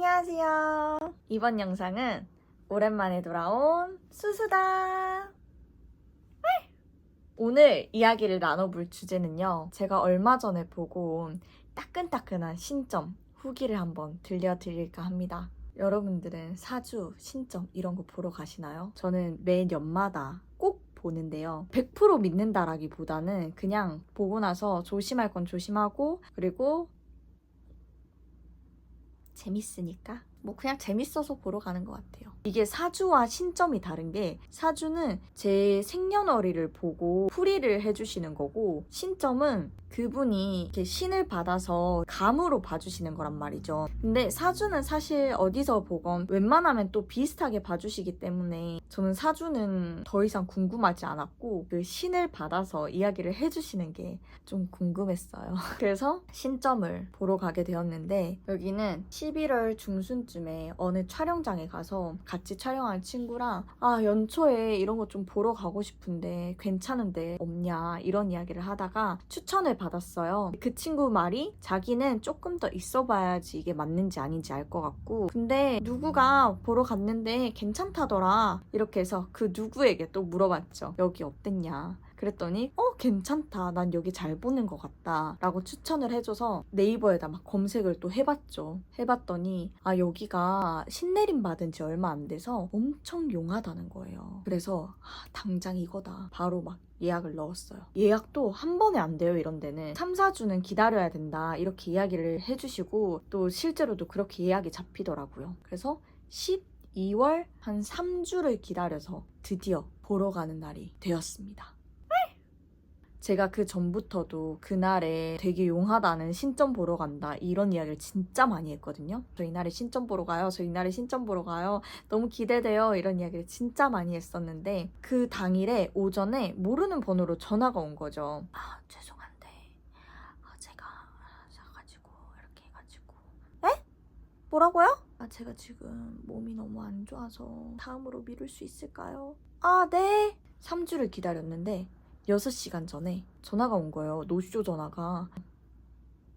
안녕하세요. 이번 영상은 오랜만에 돌아온 수수다. 오늘 이야기를 나눠볼 주제는요. 제가 얼마 전에 보고 온 따끈따끈한 신점 후기를 한번 들려드릴까 합니다. 여러분들은 사주, 신점 이런 거 보러 가시나요? 저는 매 연마다 꼭 보는데요. 100% 믿는다라기보다는 그냥 보고 나서 조심할 건 조심하고 그리고 재밌으니까 뭐 그냥 재밌어서 보러 가는 것 같아요. 이게 사주와 신점이 다른 게 사주는 제 생년월일을 보고 풀이를 해주시는 거고 신점은 그분이 이렇게 신을 받아서 감으로 봐주시는 거란 말이죠. 근데 사주는 사실 어디서 보건 웬만하면 또 비슷하게 봐주시기 때문에 저는 사주는 더 이상 궁금하지 않았고 그 신을 받아서 이야기를 해주시는 게 좀 궁금했어요. 그래서 신점을 보러 가게 되었는데 여기는 11월 중순쯤에 어느 촬영장에 가서 같이 촬영한 친구랑 아 연초에 이런 거 좀 보러 가고 싶은데 괜찮은데 없냐 이런 이야기를 하다가 추천을 받았어요. 그 친구 말이 자기는 조금 더 있어봐야지 이게 맞는지 아닌지 알 것 같고 근데 누구가 보러 갔는데 괜찮다더라 이렇게 해서 그 누구에게 또 물어봤죠. 여기 어땠냐? 그랬더니 어 괜찮다. 난 여기 잘 보는 것 같다. 라고 추천을 해줘서 네이버에다 막 검색을 또 해봤죠. 해봤더니 아 여기가 신내림 받은 지 얼마 안 돼서 엄청 용하다는 거예요. 그래서 아, 당장 이거다. 바로 막 예약을 넣었어요. 예약도 한 번에 안 돼요 이런 데는. 3, 4주는 기다려야 된다. 이렇게 이야기를 해주시고 또 실제로도 그렇게 예약이 잡히더라고요. 그래서 12월 한 3주를 기다려서 드디어 보러 가는 날이 되었습니다 제가 그 전부터도 그날에 되게 용하다는 신점 보러 간다 이런 이야기를 진짜 많이 했거든요. 저 이날에 신점 보러 가요. 저 이날에 신점 보러 가요. 너무 기대돼요. 이런 이야기를 진짜 많이 했었는데 그 당일에 오전에 모르는 번호로 전화가 온 거죠. 아 죄송한데 아, 제가 사가지고 이렇게 해가지고 에? 뭐라고요? 아 제가 지금 몸이 너무 안 좋아서 다음으로 미룰 수 있을까요? 아 네. 3주를 기다렸는데 6시간 전에 전화가 온 거예요. 노쇼 전화가.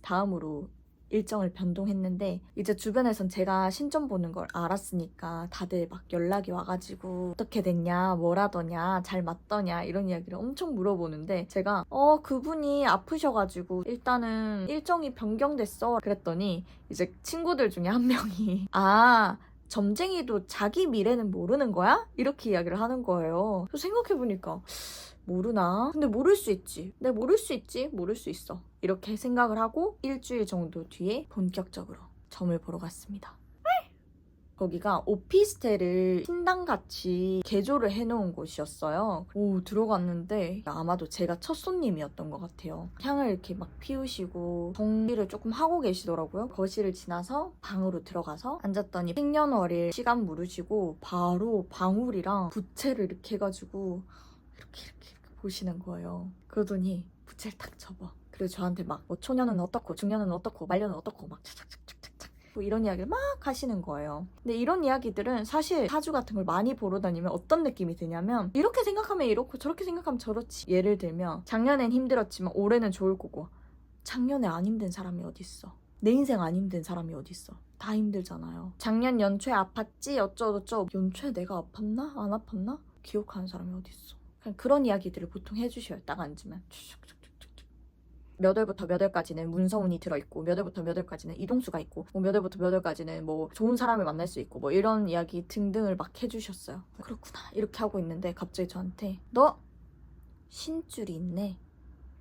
다음으로 일정을 변동했는데 이제 주변에선 제가 신점 보는 걸 알았으니까 다들 막 연락이 와가지고 어떻게 됐냐 뭐라더냐 잘 맞더냐 이런 이야기를 엄청 물어보는데 제가 어 그분이 아프셔가지고 일단은 일정이 변경됐어 그랬더니 이제 친구들 중에 한 명이 아 점쟁이도 자기 미래는 모르는 거야? 이렇게 이야기를 하는 거예요. 생각해보니까 모르나? 근데 모를 수 있지. 내 모를 수 있지. 모를 수 있어. 이렇게 생각을 하고 일주일 정도 뒤에 본격적으로 점을 보러 갔습니다. 거기가 오피스텔을 신당같이 개조를 해놓은 곳이었어요. 오, 들어갔는데 아마도 제가 첫 손님이었던 것 같아요. 향을 이렇게 막 피우시고 정리를 조금 하고 계시더라고요. 거실을 지나서 방으로 들어가서 앉았더니 생년월일 시간 물으시고 바로 방울이랑 부채를 이렇게 해가지고 이렇게 이렇게, 보시는 거예요. 그러더니 부채를 탁 접어. 그래서 저한테 막 뭐 초년은 어떻고 중년은 어떻고 말년은 어떻고 막 착착착착착 뭐 이런 이야기를 막 하시는 거예요. 근데 이런 이야기들은 사실 사주 같은 걸 많이 보러 다니면 어떤 느낌이 드냐면 이렇게 생각하면 이렇고 저렇게 생각하면 저렇지. 예를 들면 작년엔 힘들었지만 올해는 좋을 거고 작년에 안 힘든 사람이 어딨어. 내 인생 안 힘든 사람이 어딨어. 다 힘들잖아요. 작년 연초에 아팠지 어쩌고저쩌고 연초에 내가 아팠나? 안 아팠나? 기억하는 사람이 어딨어. 그런 이야기들을 보통 해주셔요. 딱 앉으면. 몇 월부터 몇 월까지는 문서운이 들어있고 몇 월부터 몇 월까지는 이동수가 있고 뭐몇 월부터 몇 월까지는 뭐 좋은 사람을 만날 수 있고 뭐 이런 이야기 등등을 막 해주셨어요. 그렇구나 이렇게 하고 있는데 갑자기 저한테 너 신줄이 있네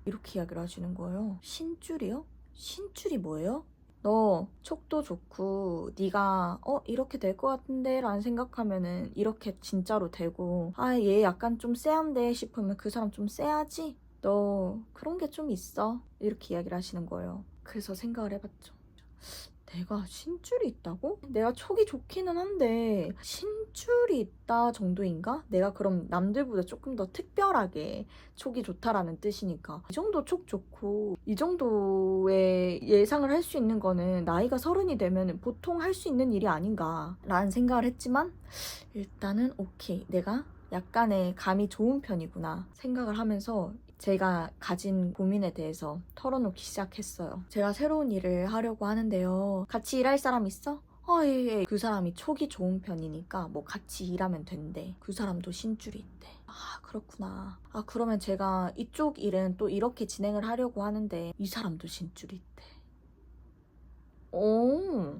이렇게 이야기를 하시는 거예요. 신줄이요? 신줄이 뭐예요? 너 촉도 좋고 네가 어 이렇게 될 것 같은데 라는 생각하면은 이렇게 진짜로 되고 아 얘 약간 좀 쎄한데 싶으면 그 사람 좀 쎄하지? 너 그런 게 좀 있어? 이렇게 이야기를 하시는 거예요. 그래서 생각을 해봤죠 내가 신줄이 있다고? 내가 촉이 좋기는 한데 신줄이 있다 정도인가? 내가 그럼 남들보다 조금 더 특별하게 촉이 좋다라는 뜻이니까 이 정도 촉 좋고 이 정도의 예상을 할 수 있는 거는 나이가 서른이 되면 보통 할 수 있는 일이 아닌가 라는 생각을 했지만 일단은 오케이 내가 약간의 감이 좋은 편이구나 생각을 하면서 제가 가진 고민에 대해서 털어놓기 시작했어요. 제가 새로운 일을 하려고 하는데요. 같이 일할 사람 있어? 아, 예, 예. 그 사람이 촉이 좋은 편이니까 뭐 같이 일하면 된대. 그 사람도 신줄이 있대. 아, 그렇구나. 아, 그러면 제가 이쪽 일은 또 이렇게 진행을 하려고 하는데 이 사람도 신줄이 있대. 오,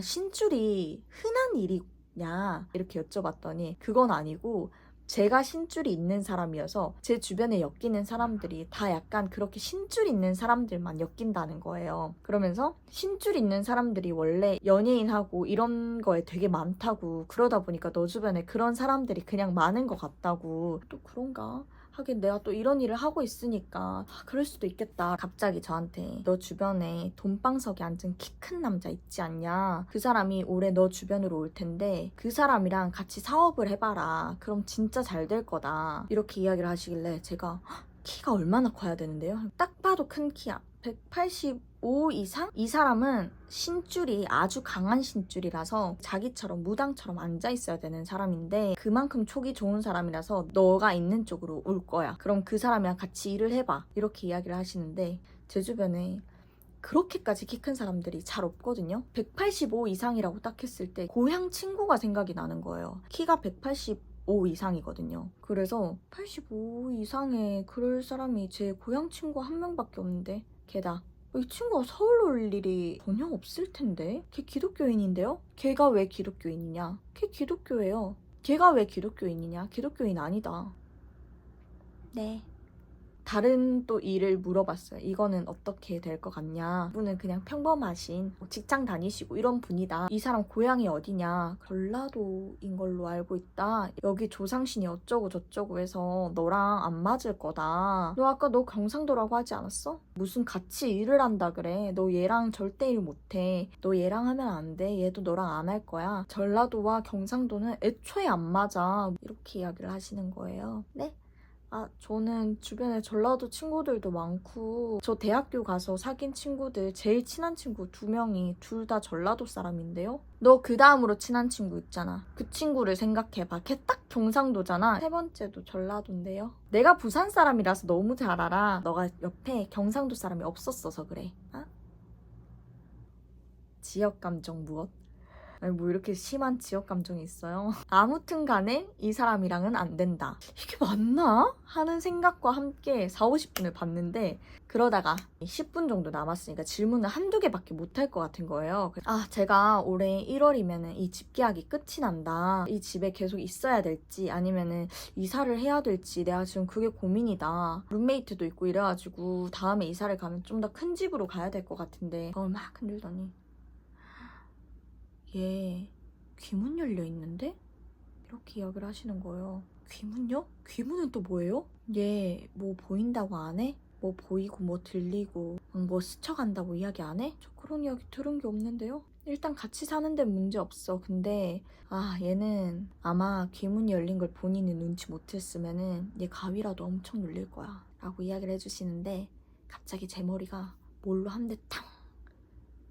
신줄이 흔한 일이냐? 이렇게 여쭤봤더니 그건 아니고 제가 신줄이 있는 사람이어서 제 주변에 엮이는 사람들이 다 약간 그렇게 신줄 있는 사람들만 엮인다는 거예요. 그러면서 신줄 있는 사람들이 원래 연예인하고 이런 거에 되게 많다고 그러다 보니까 너 주변에 그런 사람들이 그냥 많은 것 같다고 또 그런가? 하긴 내가 또 이런 일을 하고 있으니까 아, 그럴 수도 있겠다. 갑자기 저한테 너 주변에 돈방석에 앉은 키 큰 남자 있지 않냐? 그 사람이 올해 너 주변으로 올 텐데 그 사람이랑 같이 사업을 해봐라. 그럼 진짜 잘 될 거다. 이렇게 이야기를 하시길래 제가 "헉, 키가 얼마나 커야 되는데요? 딱 봐도 큰 키야. 185 이상? 이 사람은 신줄이 아주 강한 신줄이라서 자기처럼 무당처럼 앉아 있어야 되는 사람인데 그만큼 촉이 좋은 사람이라서 너가 있는 쪽으로 올 거야. 그럼 그 사람이랑 같이 일을 해봐. 이렇게 이야기를 하시는데 제 주변에 그렇게까지 키 큰 사람들이 잘 없거든요. 185 이상이라고 딱 했을 때 고향 친구가 생각이 나는 거예요. 키가 185 이상이거든요. 그래서 85 이상에 그럴 사람이 제 고향 친구 한 명밖에 없는데 게다 이 친구가 서울로 올 일이 전혀 없을 텐데 걔 기독교인인데요? 걔가 왜 기독교인이냐? 걔 기독교예요. 걔가 왜 기독교인이냐? 기독교인 아니다. 네. 다른 또 일을 물어봤어요. 이거는 어떻게 될 것 같냐? 이분은 그냥 평범하신 뭐 직장 다니시고 이런 분이다. 이 사람 고향이 어디냐? 전라도인 걸로 알고 있다. 여기 조상신이 어쩌고 저쩌고 해서 너랑 안 맞을 거다. 너 아까 너 경상도라고 하지 않았어? 무슨 같이 일을 한다 그래. 너 얘랑 절대 일 못해. 너 얘랑 하면 안 돼. 얘도 너랑 안 할 거야. 전라도와 경상도는 애초에 안 맞아. 이렇게 이야기를 하시는 거예요. 네? 아, 저는 주변에 전라도 친구들도 많고, 저 대학교 가서 사귄 친구들, 제일 친한 친구 두 명이 둘 다 전라도 사람인데요? 너 그 다음으로 친한 친구 있잖아. 그 친구를 생각해봐. 걔 딱 경상도잖아. 세 번째도 전라도인데요? 내가 부산 사람이라서 너무 잘 알아. 너가 옆에 경상도 사람이 없었어서 그래. 아? 지역 감정 무엇? 뭐 이렇게 심한 지역 감정이 있어요. 아무튼 간에 이 사람이랑은 안 된다. 이게 맞나? 하는 생각과 함께 4, 50분을 봤는데 그러다가 10분 정도 남았으니까 질문을 한두 개밖에 못 할 것 같은 거예요. 아, 제가 올해 1월이면은 이집 계약이 끝이 난다. 이 집에 계속 있어야 될지 아니면은 이사를 해야 될지 내가 지금 그게 고민이다. 룸메이트도 있고 이래가지고 다음에 이사를 가면 좀 더 큰 집으로 가야 될 것 같은데 그걸 막 흔들더니 얘 귀문 열려 있는데? 이렇게 이야기를 하시는 거예요. 귀문요? 귀문은 또 뭐예요? 얘 뭐 보인다고 안 해? 뭐 보이고 뭐 들리고 음, 뭐 스쳐간다고 이야기 안 해? 저 그런 이야기 들은 게 없는데요? 일단 같이 사는 데 문제 없어. 근데 아 얘는 아마 귀문이 열린 걸 본인이 눈치 못했으면은 얘 가위라도 엄청 눌릴 거야. 라고 이야기를 해주시는데 갑자기 제 머리가 뭘로 한 대 탕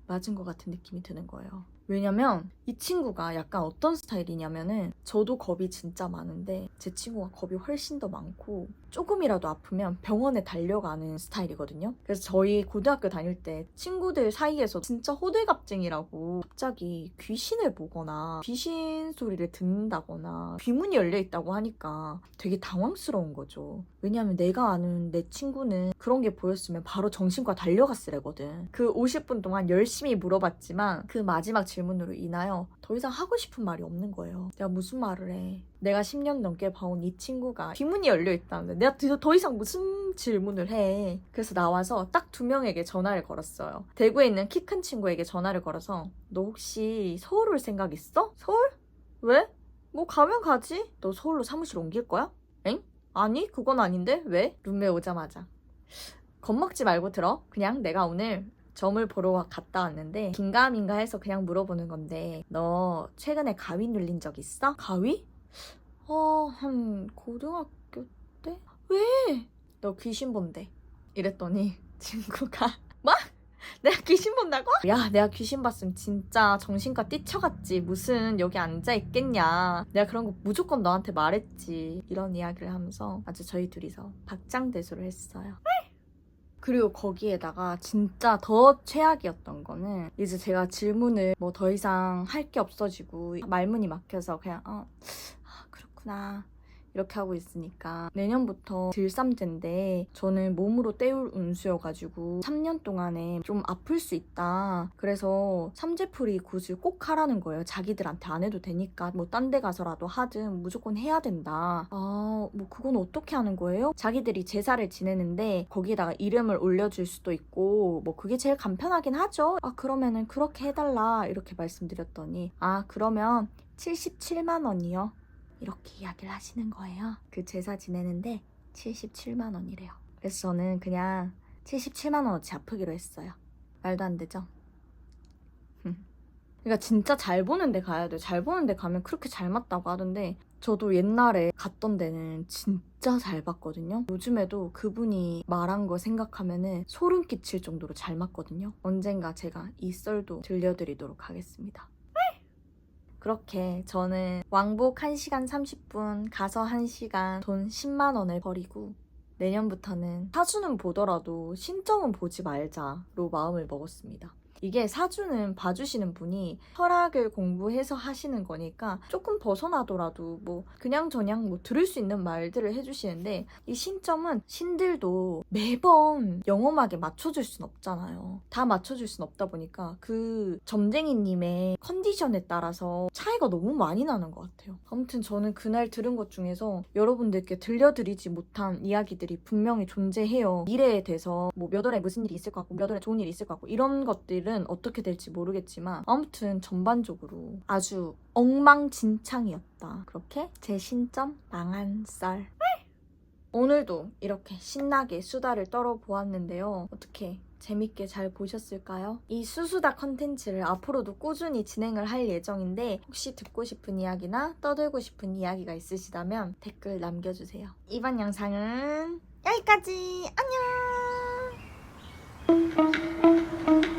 맞은 것 같은 느낌이 드는 거예요. 왜냐면 이 친구가 약간 어떤 스타일이냐면은 저도 겁이 진짜 많은데 제 친구가 겁이 훨씬 더 많고 조금이라도 아프면 병원에 달려가는 스타일이거든요. 그래서 저희 고등학교 다닐 때 친구들 사이에서 진짜 호들갑쟁이라고 갑자기 귀신을 보거나 귀신 소리를 듣는다거나 귀문이 열려 있다고 하니까 되게 당황스러운 거죠. 왜냐면 내가 아는 내 친구는 그런 게 보였으면 바로 정신과 달려갔을 애거든. 그 50분 동안 열심히 물어봤지만 그 마지막 질문으로 인하여 더 이상 하고 싶은 말이 없는 거예요. 내가 무슨 말을 해. 내가 10년 넘게 봐온 이 친구가 귀문이 열려 있다는데 내가 더- 더 이상 무슨 질문을 해. 그래서 나와서 딱 두 명에게 전화를 걸었어요. 대구에 있는 키 큰 친구에게 전화를 걸어서 너 혹시 서울 올 생각 있어? 서울? 왜? 뭐 가면 가지. 너 서울로 사무실 옮길 거야? 엥? 아니 그건 아닌데 왜? 룸메 오자마자 겁먹지 말고 들어. 그냥 내가 오늘 점을 보러 갔다 왔는데 긴가민가 해서 그냥 물어보는 건데 너 최근에 가위 눌린 적 있어? 가위? 어, 한 고등학교 때? 왜? 너 귀신 본대. 이랬더니 친구가 뭐? 내가 귀신 본다고? 야, 내가 귀신 봤으면 진짜 정신과 뛰쳐갔지. 무슨 여기 앉아 있겠냐. 내가 그런 거 무조건 너한테 말했지. 이런 이야기를 하면서 아주 저희 둘이서 박장대소를 했어요. 그리고 거기에다가 진짜 더 최악이었던 거는 이제 제가 질문을 뭐 더 이상 할 게 없어지고 말문이 막혀서 그냥 어, 아, 그렇구나. 이렇게 하고 있으니까 내년부터 들삼제인데 저는 몸으로 때울 운수여가지고 3년 동안에 좀 아플 수 있다. 그래서 삼재풀이 굿을 꼭 하라는 거예요. 자기들한테 안 해도 되니까 뭐 딴 데 가서라도 하든 무조건 해야 된다. 아, 뭐 그건 어떻게 하는 거예요? 자기들이 제사를 지내는데 거기에다가 이름을 올려줄 수도 있고 뭐 그게 제일 간편하긴 하죠. 아, 그러면은 그렇게 해달라 이렇게 말씀드렸더니 아, 그러면 77만 원이요. 이렇게 이야기를 하시는 거예요. 그 제사 지내는데 77만 원이래요. 그래서 저는 그냥 77만 원어치 아프기로 했어요. 말도 안 되죠? 그러니까 진짜 잘 보는 데 가야 돼요. 잘 보는 데 가면 그렇게 잘 맞다고 하던데 저도 옛날에 갔던 데는 진짜 잘 봤거든요. 요즘에도 그분이 말한 거 생각하면은 소름 끼칠 정도로 잘 맞거든요. 언젠가 제가 이 썰도 들려드리도록 하겠습니다. 그렇게 저는 왕복 1시간 30분, 가서 1시간, 돈 10만 원을 버리고 내년부터는 사주는 보더라도 신점은 보지 말자로 마음을 먹었습니다. 이게 사주는 봐주시는 분이 철학을 공부해서 하시는 거니까 조금 벗어나더라도 뭐 그냥 저냥 뭐 들을 수 있는 말들을 해주시는데 이 신점은 신들도 매번 영험하게 맞춰줄 순 없잖아요. 다 맞춰줄 순 없다 보니까 그 점쟁이님의 컨디션에 따라서 차이가 너무 많이 나는 것 같아요. 아무튼 저는 그날 들은 것 중에서 여러분들께 들려드리지 못한 이야기들이 분명히 존재해요. 미래에 대해서 뭐 몇 월에 무슨 일이 있을 것 같고 몇 월에 좋은 일이 있을 것 같고 이런 것들은 어떻게 될지 모르겠지만 아무튼 전반적으로 아주 엉망진창이었다. 그렇게 제 신점 망한 썰. 오늘도 이렇게 신나게 수다를 떨어보았는데요. 어떻게 재밌게 잘 보셨을까요? 이 수수다 컨텐츠를 앞으로도 꾸준히 진행을 할 예정인데 혹시 듣고 싶은 이야기나 떠들고 싶은 이야기가 있으시다면 댓글 남겨주세요. 이번 영상은 여기까지! 안녕!